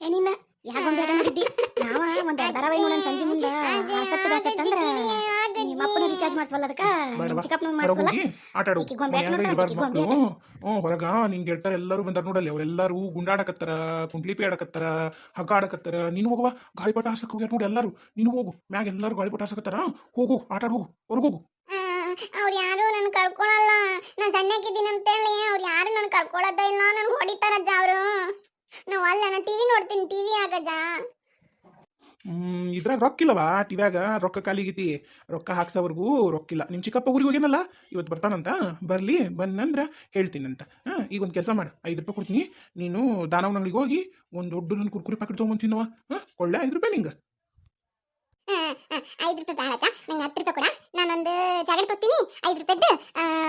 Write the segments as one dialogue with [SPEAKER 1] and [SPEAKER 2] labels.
[SPEAKER 1] ಒಟ್ಟು ಕುಡಿ ಅಜ್ಜಿ
[SPEAKER 2] ಏ ನಿನ್ನ ಯಾಕ ಒಂದ್ ಬೇಡ ಮಾಡಿದ್ದಿ ನಾವ ಒಂದ್ ಧಾರಾವಾಹಿ ನೋಡೋಣ ಸಂಜೆ ಮುಂದೆ ಸತ್ತು ಬೇಸತ್ತಂದ್ರ ನಿಮ್ಮ ಅಪ್ಪನ ರಿಚಾರ್ಜ್ ಮಾಡಿಸ್ವಲ್ಲ ಅದಕ್ಕ?
[SPEAKER 3] ಬೇಡ
[SPEAKER 2] ನಿಮ್
[SPEAKER 3] ಬಾ.
[SPEAKER 2] ಚಿಕ್ಕಪ್ಪನ
[SPEAKER 3] ಹೊರಗ್
[SPEAKER 2] ಮಾಡಿಸ್ವಲ್ಲ?
[SPEAKER 3] ಹೋಗಿ ಆಟ ಆಡು.
[SPEAKER 2] ಈಕಿ ಗೊಂಬೆ ಆಟ
[SPEAKER 3] ಮನ್ಯಾಗ
[SPEAKER 2] ನೋಡ್ತಾಳ,
[SPEAKER 3] ಇರ್ಬಾರ್ದು ಹ್ಞೂ ಹೊರಗ ನಿನ್ ಗೆಳತಾರ ಎಲ್ಲರೂ ಬಂದಾರ ನೋಡಲ್ಲಿ. ಅವರೆಲ್ಲರೂ ಗುಂಡಾಡಕತ್ತಾರ ಕುಂಟ್ಲಿಪಿ ಆಡಕತ್ತಾರ ಹಗ್ಗ ಆಡಕತ್ತಾರ. ನೀನು ಹೋಗುವ ಗಾಳಿಪಟ ಹಾಸಕ್ ಹೋಗ್ಯಾರ ನೋಡಿ ಎಲ್ಲರೂ. ನೀನು ಹೋಗು ಮ್ಯಾಗ ಎಲ್ಲರೂ ಗಾಳಿಪಟ ಹಾಸಕತ್ತಾರ ಹೋಗು ಆಟ ಆಡ್ ಹೋಗು ಹೊರಗೋಗು
[SPEAKER 1] ಅವ್ರು ಯಾರು ನನ್ ಕರ್ಕೊಳಲ್ಲ. ನಾನು ಸಣ್ಣಕ್ಕಿದ್ದೀನಿ ಅಂತೇಳಿ ಅವ್ರು ಯಾರು ನನ್ ಕರ್ಕೊಳದ ಇಲ್ಲ. ನನ್ಗೆ ಹೊಡಿತಾರಜ್ಜ ಅವರು. ನಾವು ಅಲ್ಲ ನಾನು ಟಿವಿ ನೋಡ್ತೀನಿ ಟಿವಿ ಆಗಜ
[SPEAKER 3] ಹ್ಮ್ ಇದ್ರಾಗ ರೊಕ್ಕ ಇಲ್ಲವಾ ಟಿವ್ಯಾಗ ರೊಕ್ಕ ಕಾಲಿಗಿತಿ ರೊಕ್ಕ ಹಾಕ್ಸೋವರೆಗೂ ರೊಕ್ಕಿಲ್ಲ ನಿಮ್ಮ ಚಿಕ್ಕಪ್ಪ ಊರಿಗೆ ಹೋಗ್ಯಾನಲ್ಲ? ಇವತ್ತು ಬರ್ತಾನಂತ? ಬರ್ಲಿ ಬಂದಂದ್ರ ಹೇಳ್ತೀನಂತ. ಹಾಂ ಈಗ ಒಂದು ಕೆಲಸ ಮಾಡು. ಐದು ರೂಪಾಯಿ ಕೊಡ್ತೀನಿ. ನೀನು ದಾನವನ ಅಂಗಡಿಗೆ ಹೋಗಿ ಒಂದು ದೊಡ್ಡ ನನ್ನ ಕುರ್ಕುರಿ ಪ್ಯಾಕೆಟ್ ತೊಗೊಂಬಂತೀನವ ಹಾಂ ಕೊಳ್ಳೆ ಐದು ರೂಪಾಯಿ ನಿಂಗೆ.
[SPEAKER 1] ಐದು ರೂಪಾಯಿ ಬೇಡಜ್ಜ ನಂಗೆ ಹತ್ತು ರೂಪಾಯಿ ಕೊಡ. ನಾನೊಂದು ಜಾಗಡ್ ತೊತ್ತೀನಿ ಐದು ರೂಪಾಯಿದ್ದು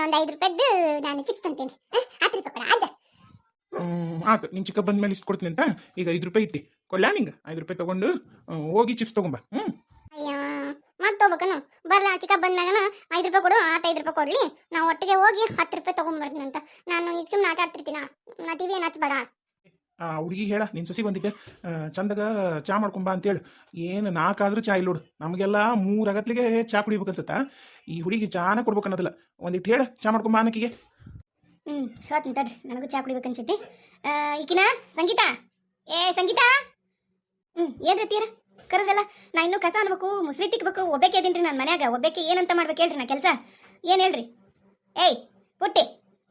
[SPEAKER 1] ಒಂದು ಐದು ರೂಪಾಯಿದ್ದು ನಾನು ಚಿಪ್ಸ್ ತಂತೀನಿ ಹತ್ತು ರೂಪಾಯಿ ಕೊಡ ಅಜ್ಜ
[SPEAKER 3] ಆತು ನಿಮ್ಮ ಚಿಕ್ಕ ಬಂದ ಮೇಲೆ ಇಷ್ಟು ಕೊಡ್ತೀನಿ ಅಂತ? ಈಗ ಐದು ರೂಪಾಯಿ ಐತಿ ಕೊಲ್ಲ ನಿಂಗೆ? ಐದು ರೂಪಾಯಿ ತಗೊಂಡು ಹೋಗಿ ಚಿಪ್ಸ್ ತೊಗೊಂಬ. ಹ್ಞೂ
[SPEAKER 1] ಅಯ್ಯೋ ಮತ್ತೆ ಹೋಗ್ಬೇಕನು? ಬರ್ಲ ಚಿಕ್ಕ ಬಂದಾಗ ಐದು ರೂಪಾಯಿ ಕೊಡು ಆತ ಐದು ರೂಪಾಯಿ ಕೊಡ್ಲಿ. ನಾವು ಒಟ್ಟಿಗೆ ಹೋಗಿ ಹತ್ತು ರೂಪಾಯಿ ತಗೊಂಡ್ಬರ್ತೀನಿ ಅಂತ. ನಾನು ಈಗ ಸುಮ್ಮನೆ ಆಟ ಆಡ್ತಿರ್ತೀನ? ನಾ ಟಿವಿ ಏನು ಹಚ್ಬೇಡ?
[SPEAKER 3] ಆ ಹುಡುಗಿ ಹೇಳ ನಿನ್ನ ಸೊಸಿ ಬಂದಿದ್ದೆ. ಚಂದಗ ಚಾ ಮಾಡ್ಕೊಂಬ ಅಂತೇಳು ಏನು ನಾಲ್ಕಾದ್ರೂ ಚಾ ಇಲ್ಲ ನೋಡು. ನಮಗೆಲ್ಲ ಮೂರು ಅಗತ್ಲಿಗೆ ಚಾ ಕುಡಿಬೇಕನ್ಸತ್ತ. ಈ ಹುಡುಗಿ ಚಾನ ಕೊಡ್ಬೇಕನ್ನೋದಿಲ್ಲ. ಒಂದಿಟ್ಟು ಹೇಳ ಚಾ ಮಾಡ್ಕೊಂಬ ಅನ್ನಕಿಗೆ.
[SPEAKER 2] ಹ್ಮ್ ಹೇಳ್ತೀನಿ ತಡ್ರಿ ನನಗೂ ಚಾ ಕುಡಿಬೇಕನ್ಸೈತಿ. ಆ, ಈಕಿನ ಸಂಗೀತ? ಏ ಸಂಗೀತ? ಹ್ಮ್ ಏನ್ ರೀತಿಯರ ಕರದಲ್ಲ ನಾ ಇನ್ನೂ ಕಸ ಅನ್ಬೇಕು ಮುಸ್ಲಿ ತಿಕ್ಬೇಕು ಒಬ್ಬಕ್ಕೆ ರೀ ನಾನು ಮನ್ಯಾಗ ಒಬ್ಬಕ್ಕೆ ಏನಂತ ಮಾಡ್ಬೇಕು ಹೇಳ್ರಿ ನಾ ಕೆಲಸ. ಏನ್ ಹೇಳ್ರಿ? ಏಯ್ ಪುಟ್ಟಿ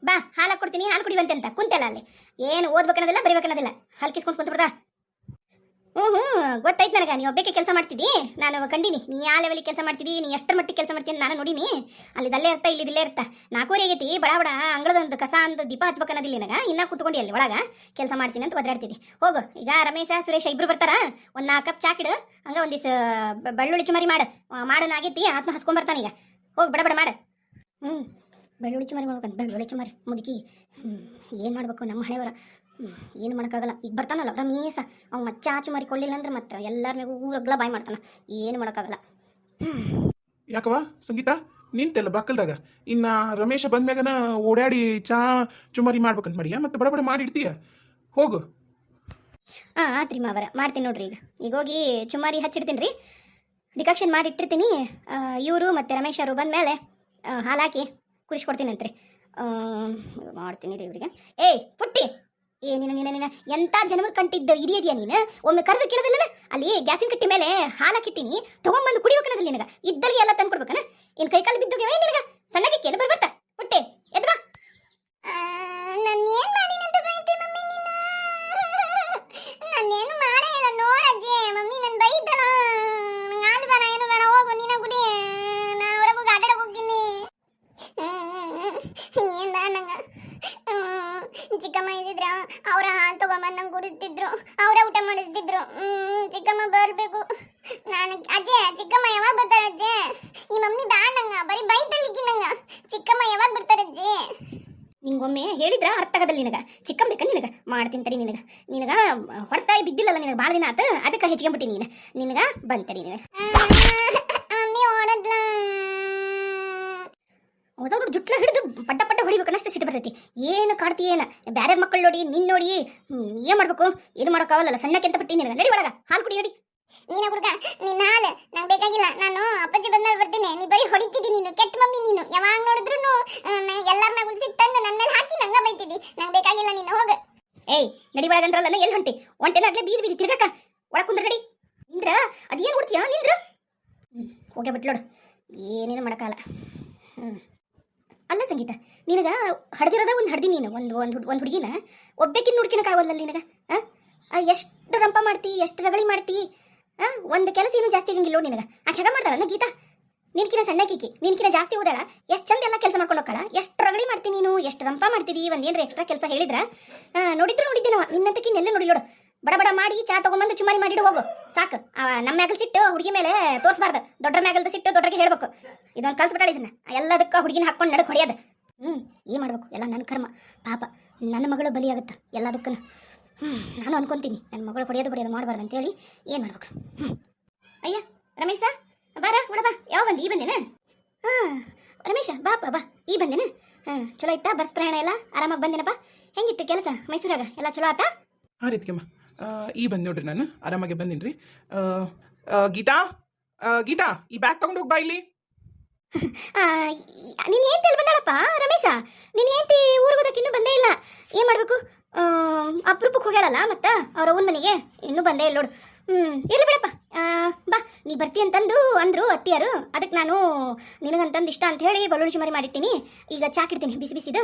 [SPEAKER 2] ಬಾ ಹಾಲು ಕೊಡ್ತೀನಿ ಹಾಲು ಕುಡಿವಂತೆ ಅಂತ ಕುಂತಲ್ಲ ಅಲ್ಲಿ. ಏನು ಓದ್ಬೇಕನ್ನೋದಿಲ್ಲ ಬರಿಬೇಕನ್ನೋದಿಲ್ಲ. ಹಾಲು ಕಿಸ್ಕೊಂಡು ಕುಂತ್ಬಿಡ್ದ. ಹ್ಞೂ ಹ್ಞೂ ಗೊತ್ತಾಯ್ತು ನನಗೆ. ನೀವು ಒಬ್ಬಕ್ಕೆ ಕೆಲಸ ಮಾಡ್ತಿದ್ದಿ? ನಾನು ಕಂಡಿನಿ. ನೀ ಯಾವ ಲೆವೆಲಿಗೆ ಕೆಲಸ ಮಾಡ್ತಿದ್ದಿ, ನೀ ಎಷ್ಟರ ಮಟ್ಟಿಗೆ ಕೆಲಸ ಮಾಡ್ತೀನಿ ನಾನು ನೋಡೀನಿ. ಅಲ್ಲಿ ಅಲ್ಲೇ ಇರ್ತಾ, ಇಲ್ಲಿ ಇಲ್ಲೇ ಇರ್ತಾ. ನಾಲ್ಕೂವರೆ ಆಗೈತಿ, ಬಡ ಬಡ ಅಂಗಳದೊಂದು ಕಸ ಅಂದು ದೀಪ ಹಚ್ಬೇಕನ್ನೋದಿಲ್ಲ ಇನ್ನೂ ಕುತ್ಕೊಂಡು ಅಲ್ಲಿ ಒಳಗೆ. ಕೆಲಸ ಮಾಡ್ತೀನಿ ಅಂತ ಒದರಾಡ್ತಿದ್ದಿ ಹೋಗು, ಈಗ ರಮೇಶ, ಸುರೇಶ ಇಬ್ಬರು ಬರ್ತಾರ. ಒಂದು ನಾಲ್ಕು ಕಪ್ ಚಾಕಿಡು ಹಂಗೆ ಒಂದು ದಿವಸ ಬೆಳ್ಳುಳ್ಳಿ ಚುಮಾರಿ ಮಾಡು. ಮಾಡೋಣ ಆಗೈತಿ ಆತ್ಮ ಹಸ್ಕೊಂಬರ್ತಾನೀಗ ಹೋಗಿ, ಬಡ ಬಡ, ಮಾಡು. ಹ್ಞೂ ಬೆಳ್ಳುಳ್ಳಿ ಚುಮಾರಿ ಮಾಡ್ಬೇಕಂತ ಬೆಳ್ಳುಳ್ಳಿ ಚುಮಾರಿ ಮುದುಕಿ. ಹ್ಞೂ ಏನು ಮಾಡ್ಬೇಕು ನಮ್ಮ ಹಣೆವರ ಹ್ಞೂ ಏನು ಮಾಡೋಕ್ಕಾಗಲ್ಲ. ಈಗ ಬರ್ತಾನಲ್ಲ ರಮೇಶ. ಅವ್ನು ಮಚ್ಚ ಚುಮರಿ ಕೊಡಲಿಲ್ಲ ಅಂದ್ರೆ ಮತ್ತೆ ಎಲ್ಲರ ಮೇಗೂ ಊರಗ್ಲ ಬಾಯ್ ಮಾಡ್ತಾನ. ಏನು ಮಾಡೋಕ್ಕಾಗಲ್ಲ.
[SPEAKER 3] ಯಾಕವ ಸಂಗೀತ? ನಿಂತೆಲ್ಲ ಬಕ್ಕಲ್ದಾಗ. ಇನ್ನ ರಮೇಶ ಬಂದ್ಮ್ಯಾಗನ ಓಡಾಡಿ ಚಾ ಚುಮಾರಿ ಮಾಡ್ಬೇಕಂತ ಮಾಡಿಯಾ? ಮತ್ತೆ ಬಡಬಡ ಬಡ ಮಾಡಿಡ್ತೀಯ? ಹೋಗು.
[SPEAKER 2] ಹಾಂ ಆತ್ರಿ ಮಾವರ ಮಾಡ್ತೀನಿ ನೋಡ್ರಿ ಈಗ. ಈಗ ಹೋಗಿ ಚುಮಾರಿ ಹಚ್ಚಿಡ್ತೀನಿ ರೀ. ಡಿಕಾಕ್ಷನ್ ಮಾಡಿ ಇಟ್ಟಿರ್ತೀನಿ ಇವರು ಮತ್ತು ರಮೇಶ್ ಅವರು ಬಂದಮೇಲೆ ಹಾಲು ಹಾಕಿ. ಕುದಿಸ್ಕೊಡ್ತೀನಂತ್ರಿ ಮಾಡ್ತೀನಿ ರೀ ಇವರಿಗೆ. ಏಯ್ ಪುಟ್ಟಿ! ಏ, ನೀನು ನೀನು ನೀನು ಎಂಥ ಜನ್ಮದ ಕಂಟಿದ್ದ ಇದೆಯಾ ನೀನು? ಒಮ್ಮೆ ಕರೆದು ಕೇಳೋದಿಲ್ಲ ಅಲ್ಲಿ ಗ್ಯಾಸಿನ ಕಟ್ಟಿ ಮೇಲೆ ಹಾಲು ಹಾಕಿಟ್ಟಿನಿ ತೊಗೊಂಬಂದು ಕುಡಿಬೇಕನ್ನೋದಿಲ್ಲ ನಿನಗೆ. ಇದ್ದಲ್ಲಿಗೆ ಎಲ್ಲ ತಂದು ಕೊಡ್ಬೇಕನ ಏನು ಕೈಕಾಲು ಬಿದ್ದೋಗ್ಯಾವ ನಿನಗೆ? ಏನ್
[SPEAKER 1] ನಂಗ ಚಿಕ್ಕಮ್ಮ ಇದ್ದಿದ್ರ ಅವರ ಹಾಲು ತಗೊಂಬಂದು ನಂಗೆ ಕುಡಿಸ್ತಿದ್ರು ಅವರೇ ಊಟ ಮಾಡಿಸ್ತಿದ್ರು. ಚಿಕ್ಕಮ್ಮ ಬರಬೇಕು. ನಾನು ಅಜ್ಜೆ ಚಿಕ್ಕಮ್ಮ ಯಾವಾಗ ಬರ್ತಾರೆ ಅಜ್ಜೆ? ಈ ಮಮ್ಮಿ ನಂಗ ಬರೀ ಬೈತಳಿಕ್ಕಿ ನಂಗ. ಚಿಕ್ಕಮ್ಮ ಯಾವಾಗ ಬರ್ತಾರೆ ಅಜ್ಜಿ?
[SPEAKER 2] ನಿಂಗೊಮ್ಮೆ ಹೇಳಿದ್ರ ಅರ್ಥ ಆಗದಲ್ಲ ನಿನಗ. ಚಿಕ್ಕಮ್ಮ ಬೇಕ ನಿನಗ? ಮಾಡ್ತೀನಿ ತಡಿ ನಿನಗ. ನಿನಗ ಹೊಡ್ತಾಯಿ ಬಿದ್ದಿಲ್ಲಲ್ಲ ನಿನಗ ಭಾಳ ದಿನ ಆತ ಅದಕ್ಕೆ ಹೆಚ್ಚಿಗೆಬಿಟ್ಟಿ ನೀನು. ನಿನಗ ಬಂತಡಿ ನಿನಗ. ಜುಟ್ಲ ಹಿಡಿದು ಪಟ್ಟ ಪಟ್ಟ ಹೊಡಿಬೇಕನ್ನಷ್ಟು ಸಿಟ್ಟು ಬರ್ತೈತಿ. ಏನು ಕಾಡ್ತಿ ಏನ? ಬ್ಯಾರೆ ಮಕ್ಕಳು ನೋಡಿ ನಿನ್ನ ನೋಡಿ ಏನು ಮಾಡ್ಬೇಕು? ಏನು ಮಾಡೋಕ್ಕಾಗಲ್ಲ ಸಣ್ಣಕ್ಕೆ ಅಂತ ಬಿಟ್ಟಿ ನಿನಗೆ? ನಡಿ ಒಳಗ ಹಾಲು ಕುಡಿ ನಡಿ.
[SPEAKER 1] ನೀನ ಹುಡುಗ ನಿನ್ನ ಹಾಲು ನಂಗೆ ಬೇಕಾಗಿಲ್ಲ. ನಾನು ಅಪ್ಪಾಜಿ ಬಂದಾಗ ಬರ್ತೀನಿ. ನೀ ಬರೀ ಹೊಡಿತಿದ್ದಿ ನೀನು ಕೆಟ್ಟ ಮಮ್ಮಿ ನೀನು. ಯಾವಾಗ ನೋಡಿದ್ರು ಎಲ್ಲರ ಮ್ಯಾಗ ಸಿಟ್ಟಂದು ನನ್ನ ಮೇಲೆ ಹಾಕಿ ನಂಗ ಬೈತಿದ್ದಿ ನಂಗೆ ಬೇಕಾಗಿಲ್ಲ ನೀನು ಹೋಗ.
[SPEAKER 2] ಏಯ್ ನಡಿ ಒಳಗಂದ್ರಲ್ಲ ಎಲ್ಲಿ ಹೊಂಟಿ? ಒಂಟೆನಾಗ್ಲೇ ಬೀದಿ ಬೀದಿ ತಿರ್ಗಕ್ಕ ಒಳ ಕುಂದ್ರ ನಡಿ. ನಿಂದ್ರ ಅದೇನು ಹುಡ್ತೀಯಾ? ನಿಂದ್ರ? ಹೋಗ್ಯ ಬಿಟ್ಲೋಡು ಏನೇನು ಮಾಡೋಕ್ಕಲ್ಲ ಹ್ಞೂ ಅಲ್ಲ ಸಂಗೀತ, ನಿನಗ ಹಡ್ದಿರದ ಒಂದು ಹಡ್ದಿ ನೀನು, ಒಂದು ಒಂದು ಒಂದು ಹುಡುಗಿನ, ಒಬ್ಬಾಕಿನ ನೋಡ್ಕೊಳಕ್ಕಾಗಲ್ಲ ನಿನಗ, ಆ? ಎಷ್ಟು ರಂಪ ಮಾಡ್ತಿ, ಎಷ್ಟು ರಗಳಿ ಮಾಡ್ತಿ, ಆ? ಒಂದು ಕೆಲಸ ಏನು ಜಾಸ್ತಿ ಆಗಂಗಿಲ್ಲ ನಿನಗ. ಆಕೆ ಹೆಗ ಮಾಡ್ತಾಳ ಗೀತಾ? ನಿನ್ಕಿನ ಸಣ್ಣ ಸಣ್ಣಕೀಕಿ ನಿನ್ಕಿನ ಜಾಸ್ತಿ ಓದಾಳ, ಎಷ್ಟು ಚಂದ ಎಲ್ಲ ಕೆಲಸ ಮಾಡ್ಕೊಂಡು ಹೋಗ್ಕಳ ಎಷ್ಟು ರಗಳಿ ಮಾಡ್ತಿ ನೀನು, ಎಷ್ಟು ರಂಪ ಮಾಡ್ತಿದ್ದೀ ಒಂದು ಏನ್ರ ಎಕ್ಸ್ಟ್ರಾ ಕೆಲಸ ಹೇಳಿದ್ರ ನೋಡಿದ್ರು ನೋಡಿದ್ದೆ ನಾವು ನಿನ್ನಂತಕಿ ನೆಲ್ಲ ನೋಡಿ ನೋಡು. ಬಡ ಬಡ ಮಾಡಿ ಚಾ ತಗೊಂಬಂದು ಚುಮಾರಿ ಮಾಡಿಡು ಹೋಗು. ಸಾಕು. ನಮ್ಮ ಮ್ಯಾಗಲ್ ಸಿಟ್ಟು ಹುಡುಗಿ ಮೇಲೆ ತೋರಿಸ್ಬಾರ್ದು. ದೊಡ್ಡ ಮ್ಯಾಗಲ್ದ ಸಿಟ್ಟು ದೊಡ್ಡಗೆ ಹೇಳ್ಬೇಕು. ಇದೊಂದು ಕಲ್ತು ಬಿಟ್ಟಾಳ ಇದನ್ನ ಎಲ್ಲದಕ್ಕೆ ಹುಡುಗಿನ ಹಾಕೊಂಡು ನಡಕ್ ಹೊಡೆಯೋದು. ಹ್ಞೂ ಏನು ಮಾಡಬೇಕು? ಎಲ್ಲ ನನ್ನ ಕರ್ಮ. ಪಾಪ, ನನ್ನ ಮಗಳು ಬಲಿಯಾಗುತ್ತೆ ಎಲ್ಲದಕ್ಕೂ ಹ್ಞೂ ನಾನು ಅನ್ಕೊಂತೀನಿ. ನನ್ನ ಮಗಳು ಹೊಡೆಯೋದು ಬಡಿಯೋದು ಮಾಡಬಾರ್ದು ಅಂತೇಳಿ ಏನು ಮಾಡ್ಬೇಕು? ಹ್ಞೂ ಅಯ್ಯ, ರಮೇಶ, ಬಾರ, ಒಳ ಬಾ. ಯಾವ ಬಂದು? ಈ ಬಂದೇನ? ಹಾಂ, ರಮೇಶ ಬಾಪ ಬಾ ಈ ಬಂದೇನ? ಹಾಂ, ಚಲೋ ಇತ್ತಾ? ಬಸ್ ಪ್ರಯಾಣ ಎಲ್ಲ? ಆರಾಮಾಗಿ ಬಂದೇನಪ್ಪ? ಹೆಂಗಿತ್ತು ಕೆಲಸ ಮೈಸೂರಾಗ? ಎಲ್ಲ ಚಲೋ ಆತಾ?
[SPEAKER 3] ಹಾಂ ರೀತಿಕಮ್ಮ ಈ ಬಂದು ನೋಡ್ರಿ ನಾನು. ಆರಾಮಾಗೆ ರೀ ಗೀತಾ? ಗೀತಾ, ಈ ಬ್ಯಾಗ್ ತಗೊಂಡು ಹೋಗ್ಬಾ ಇಲ್ಲಿ.
[SPEAKER 2] ನೀನು ಏಂತಿ ಅಲ್ಲಿ ಬಂದಾಳಪ್ಪ, ರಮೇಶ? ನೀನು ಏಂತಿ ಊರಿಗೆ ಹೋದಕ್ಕೆ ಇನ್ನೂ ಬಂದೇ ಇಲ್ಲ. ಏನು ಮಾಡಬೇಕು? ಅಪರೂಪಕ್ಕೆ ಹೋಗ್ಯಾಳಲ್ಲ ಮತ್ತೆ, ಅವ್ರ ಅವನ ಮನೆಗೆ? ಇನ್ನೂ ಬಂದೇ ಇಲ್ಲ ನೋಡು. ಹ್ಞೂ ಇರ್ಲಿ ಬಿಡಪ್ಪ. ಬಾ, ನೀ ಬರ್ತಿ ಅಂತಂದು ಅಂದರು ಅತ್ತಿಯರು. ಅದಕ್ಕೆ ನಾನು ನಿನಗಂತಂದು ಇಷ್ಟ ಅಂತ ಹೇಳಿ ಬಳ್ಳುಳ್ಳಿ ಚುಮರಿ ಮಾಡಿಟ್ಟಿನಿ. ಈಗ ಚಾ ಇಡ್ತೀನಿ ಬಿಸಿ ಬಿಸಿದು.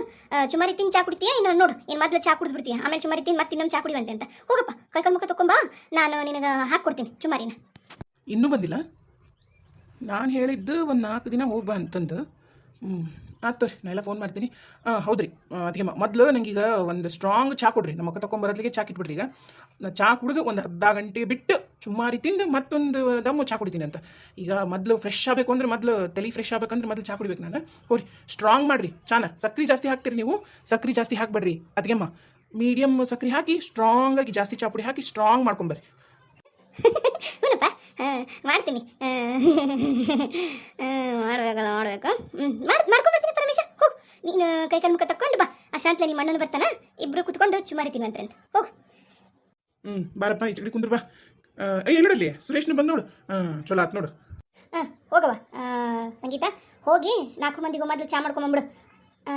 [SPEAKER 2] ಚುಮಾರಿ ತಿನ್ ಚಾ ಕುಡ್ತೀಯಾ ಇನ್ನು ನೋಡು, ಏನು ಮೊದಲು ಚಾ ಕುಡಿದು ಬಿಡ್ತೀಯ? ಆಮೇಲೆ ಚುಮರಿ ತಿನ್ ಮತ್ತೆ ಇನ್ನೊಂದು ಚಾ ಕುಡಿವಂತೆ ಅಂತ. ಹೋಗಪ್ಪ ಕೈಕಲ್ ಮುಖ ತಕೊಂಬಾ ನಾನು ನಿನಗೆ ಹಾಕ್ಕೊಡ್ತೀನಿ ಚುಮಾರಿನ.
[SPEAKER 3] ಇನ್ನೂ ಬಂದಿಲ್ಲ? ನಾನು ಹೇಳಿದ್ದು ಒಂದು ನಾಲ್ಕು ದಿನ ಹೋಗಿ ಬಾ ಅಂತಂದು. ಹ್ಞೂ ಆಯ್ತು ರೀ ನಾ ಎಲ್ಲ ಫೋನ್ ಮಾಡ್ತೀನಿ. ಹಾಂ ಹೌದ್ರಿ. ಅದಕ್ಕೆ ಮೊದಲು ಈಗ ಒಂದು ಸ್ಟ್ರಾಂಗ್ ಚಾ ಕೊಡ್ರಿ. ನಮ್ಮ ಅಕ್ಕ ತೊಗೊಂಬರೋದ್ಲಿಗೆ ಚಾ ಇಟ್ಬಿಡ್ರಿ ಈಗ. ನಾ ಚಾ ಕುಡಿದು ಒಂದು ಅರ್ಧ ಗಂಟೆ ಬಿಟ್ಟು ಸುಮಾರಿ ತಿಂದು ಮತ್ತೊಂದು ದಮ್ಮು ಚಾ ಕುಡಿತೀನಿ ಅಂತ. ಈಗ ಮೊದಲು ಫ್ರೆಶ್ ಆಗಬೇಕು ಅಂದ್ರೆ ಮೊದಲು ತಲೆ ಫ್ರೆಶ್ ಆಗಬೇಕಂದ್ರೆ ಮೊದಲು ಚಾ ಕುಡಿಬೇಕು ನಾನು. ಹೋರಿ ಸ್ಟ್ರಾಂಗ್ ಮಾಡಿರಿ. ಚಾನ, ಸಕ್ರೆ ಜಾಸ್ತಿ ಹಾಕ್ತೀರಿ ನೀವು. ಸಕ್ರೆ ಜಾಸ್ತಿ ಹಾಕ್ಬೇಡ್ರಿ. ಅದಕ್ಕೆಮ್ಮ ಮೀಡಿಯಮ್ ಸಕ್ರೆ ಹಾಕಿ ಸ್ಟ್ರಾಂಗ್ ಆಗಿ ಜಾಸ್ತಿ ಚಾ ಪುಡಿ ಹಾಕಿ ಸ್ಟ್ರಾಂಗ್ ಮಾಡ್ಕೊಂಬರ್ರಿ.
[SPEAKER 2] ಮಾಡ್ತೀನಿ. ಮಾಡ್ಬೇಕಲ್ಲ, ಮಾಡ್ಬೇಕು ಮಾಡಿ ಮಾಡ್ಕೊಂಬರ್ತೀನಿ ಪರಮೇಶ ಹೋಗು ನೀನು ಕೈ ಕಲ್ಮುಖ ಮುಖ ತಕ್ಕೊಂಡು ಬಾ. ಅಶಾಂತ್ಲೆ ನಿಮ್ಮ ಅಣ್ಣನ ಬರ್ತಾನ? ಇಬ್ರು ಕುತ್ಕೊಂಡು ಚುಮಾರಿ ತಿನ್ನುವಂತೆ ಅಂತ ಹೋಗು.
[SPEAKER 3] ಹ್ಞೂ ಬಾರಪ್ಪ ಈ ಕಡೆ ಕುಂದ್ರ ಬಾ ಏ ನೋಡಲಿ ಸುರೇಶ್ನ ಬಂದು ನೋಡು. ಚಲೋ ಆತ್ ನೋಡು.
[SPEAKER 2] ಹಾಂ ಹೋಗವ ಸಂಗೀತ ಹೋಗಿ ನಾಲ್ಕು ಮಂದಿಗೂ ಮೊದಲು ಚಾ ಮಾಡ್ಕೊಂಬಂಬಿಡು ಆ,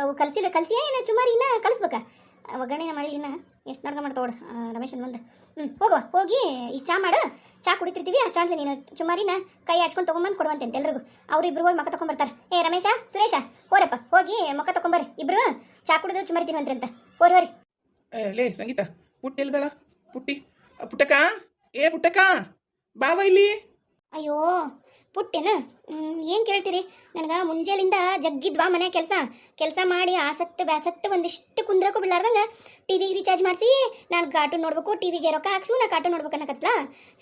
[SPEAKER 2] ಅವು ಕಲಸಿಲ್ಲ ಕಲಸಿ ಏನು ಚುಮಾರಿನ ಕಲಿಸ್ಬೇಕಾ? ಒಗ್ಗರಣೆನ ಮಾಡಿಲ್ಲ ಎಷ್ಟು ನಡ್ಕ ಮಾಡ್ತಾವಡು ರಮೇಶನ್ ಮುಂದೆ ಹ್ಞೂ ಹೋಗವ ಹೋಗಿ ಈಗ ಚಾ ಮಾಡು. ಚಾ ಕುಡಿತಿರ್ತೀವಿ ಅಷ್ಟಾಂತ ನೀನು ಚುಮಾರಿನ ಕೈ ಆಡ್ಸ್ಕೊಂಡು ತೊಗೊಂಬಂದು ಕೊಡುವಂತೆ ಅಂತ ಎಲ್ರಿಗೂ. ಅವ್ರು ಇಬ್ರು ಹೋಗಿ ಮಕ್ಕ ತೊಗೊಂಬರ್ತಾರೆ ಏ ರಮೇಶ ಸುರೇಶ ಹೋರಪ್ಪ ಹೋಗಿ ಮಕ್ಕ ತೊಗೊಂಬರ್ರಿ ಇಬ್ರು ಚಾ ಕುಡಿದು ಚುಮಾರಿ ತಿನ್ನುವಂತ್ರಿ ಅಂತ. ಹೋರಿ ಹೋರಿ.
[SPEAKER 3] ಲೇ ಸಂಗೀತ ಪುಟ್ಟಿ ಎಲ್ದಳ? ಪುಟ್ಟಿ ಪುಟ್ಟಕ ಏ ಪುಟ್ಟಕ್ಕ ಬಾವ ಇಲ್ಲಿ?
[SPEAKER 2] ಅಯ್ಯೋ ಪುಟ್ಟೆನ? ಏನು ಕೇಳ್ತೀರಿ? ನನಗೆ ಮುಂಜಾಲಿಂದ ಜಗ್ಗಿದ್ವಾ ಮನೆ ಕೆಲಸ. ಕೆಲಸ ಮಾಡಿ ಆಸಕ್ತಿ ಬ್ಯಾಸಕ್ತಿ ಒಂದಿಷ್ಟು ಕುಂದ್ರಕ್ಕೂ ಬಿಡ್ಲಾರ್ದಂಗೆ ಟಿ ವಿಗೆ ರೀಚಾರ್ಜ್ ಮಾಡಿಸಿ, ನಾನು ಕಾರ್ಟೂನ್ ನೋಡ್ಬೇಕು ಟಿ ವಿಗೆ ರೊಕ್ಕ ಹಾಕ್ಸು, ನಾ ಕಾರ್ಟೂನ್ ನೋಡ್ಬೇಕು ಅನ್ನಕತ್ಲ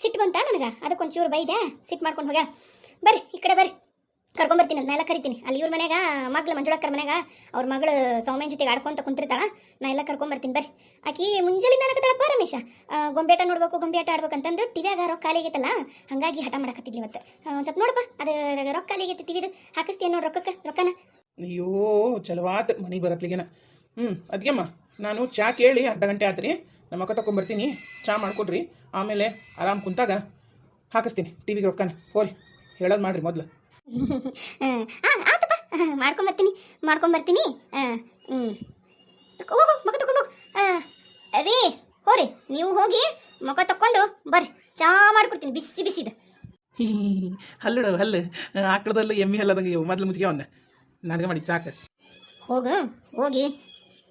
[SPEAKER 2] ಸಿಟ್ಟು ಬಂತ ನನಗೆ? ಅದಕ್ಕೊಂಚೂರು ಬೈದೆ ಸಿಟ್ಟು ಮಾಡ್ಕೊಂಡು ಹೋಗ್ಯಾಳ. ಬರ್ರಿ, ಈ ಕಡೆ ಬರ್ರಿ. ಕರ್ಕೊಂಬರ್ತೀನಿ ಎಲ್ಲ ಕರಿತೀನಿ. ಅಲ್ಲಿ ಇವ್ರ ಮನೆಗ ಮಗ್ಳು ಮಂಜುಳಕ್ಕರ ಮನೆಗ ಅವ್ರ ಮಗಳು ಸೌಮ್ಯನ ಜೊತೆಗೆ ಆಡ್ಕೊಂತ ಕುಂತಿರ್ತಾಳ, ನಾ ಎಲ್ಲ ಕರ್ಕೊಂಬರ್ತೀನಿ ಬರ್ರಿ. ಆಕಿ ಮುಂಜಾಲಿಂದ ಅನ್ನಕತ್ತಾಳಪ್ಪ ರಮೇಶ. ಗೊಂಬೆಟ ನೋಡ್ಬೇಕು ಗೊಂಬೆ ಆಟ ಆಡ್ಬೇಕಂತಂದು ಟಿವಿಯಾಗ ರೊಕ್ಕ ಖಾಲಿ ಆಗೈತಲ್ಲ, ಹಂಗಾಗಿ ಹಠ ಮಾಡಕತ್ತಿದ್ಲಿ ಇವತ್ತು. ಸ್ವಲ್ಪ ನೋಡಪ್ಪ, ಅದು ರೊಕ್ಕ ಖಾಲಿ ಆಗೈತಿ ಟಿವಿದು ಹಾಕಿಸ್ತೀನಿ ನೋಡು ರೊಕ್ಕಕ್ಕೆ, ರೊಕ್ಕನ?
[SPEAKER 3] ಅಯ್ಯೋ, ಚಲವಾತ್, ಮನೆಗೆ ಬರತ್ಲಿಗೇನ. ಹ್ಞೂ ಅದಕ್ಕೆಮ್ಮ ನಾನು ಚಾ ಕೇಳಿ ಅರ್ಧ ಗಂಟೆ ಆತ್ರಿ ನಮ್ಮ ಅಕ್ಕ ತಗೊಂಬರ್ತೀನಿ ಚಾ ಮಾಡ್ಕೊಡ್ರಿ, ಆಮೇಲೆ ಆರಾಮ್ ಕುಂತಾಗ ಹಾಕಿಸ್ತೀನಿ ಟಿವಿಗೆ ರೊಕ್ಕನ. ಹೋರಿ, ಹೇಳೋದು ಮಾಡ್ರಿ ಮೊದಲು.
[SPEAKER 2] ಹಾಂ ಆತಪ್ಪ. ಮಾಡ್ಕೊಂಬರ್ತೀನಿ ಮಾಡ್ಕೊಂಬರ್ತೀನಿ ಹ್ಞೂ ಹೋಗು ಮಗ ತಗೊಂಡು ರೀ ಹೋರಿ. ನೀವು ಹೋಗಿ ಮಗ ತಕ್ಕೊಂಡು ಬರ್ರಿ. ಚಾ ಮಾಡ್ಕೊಡ್ತೀನಿ. ಬಿಸಿ ಬಿಸಿದು
[SPEAKER 3] ಹಲ್ಲುಡು ಹಲ್ಲು ಆಕಳದಲ್ಲೂ ಎಮ್ಮೆ ಹಲ್ಲದಂಗೆ ಮೊದಲು ಮುಚ್ಚಿಗೆ ಅವನ್ನ ನನಗೆ ಮಾಡಿ ಸಾಕು
[SPEAKER 2] ಹೋಗು ಹೋಗಿ.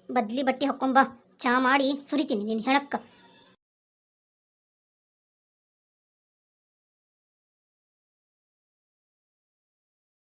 [SPEAKER 2] ಬದ್ಲಿ ಬಟ್ಟೆ ಹಾಕೊಂಬ ಚಾ ಮಾಡಿ ಸುರಿತೀನಿ. ನೀನು ಹೇಳಕ್ಕ.